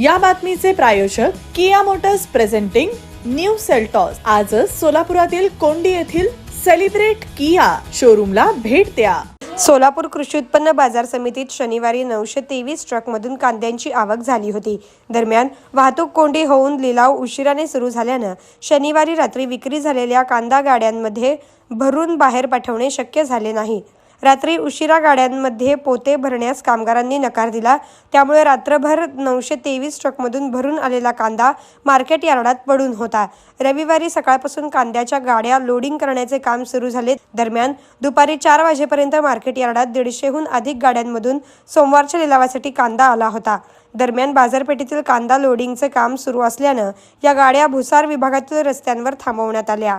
या बातमीचे प्रायोजक Kia Motors presenting new Seltos. आजच सोलापुरातील कोंडी येथील सेलिब्रेट किया शोरूमला भेट द्या. सोलापूर कृषी उत्पन्न बाजार समितीत शनिवारी नऊशे तेवीस ट्रकमधून कांद्यांची आवक झाली होती. दरम्यान वाहतूक कोंडी होऊन लिलाव उशिराने सुरू झाल्यानं शनिवारी रात्री विक्री झालेल्या कांदा गाड्यांमध्ये भरून बाहेर पाठवणे शक्य झाले नाही. रात्री उशिरा गाड्यांमध्ये पोते भरण्यास कामगारांनी नकार दिला. त्यामुळे रात्रभर नऊशे तेवीस ट्रकमधून भरून आलेला कांदा मार्केट यार्डात पडून होता. रविवारी सकाळपासून कांद्याच्या गाड्या लोडिंग करण्याचे काम सुरू झाले. दरम्यान दुपारी चार वाजेपर्यंत मार्केट यार्डात दीडशेहून अधिक गाड्यांमधून सोमवारच्या लिलावासाठी कांदा आला होता. दरम्यान बाजारपेठेतील कांदा लोडिंगचे काम सुरू असल्यानं या गाड्या भुसार विभागातील रस्त्यांवर थांबवण्यात आल्या.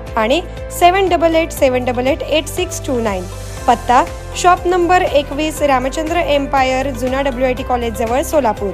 आणि seven double eight seven double eight eight six two nine. पत्ता शॉप नंबर एकवीस रामचंद्र एम्पायर जुना डब्ल्यू आय टी कॉलेजजवळ सोलापूर.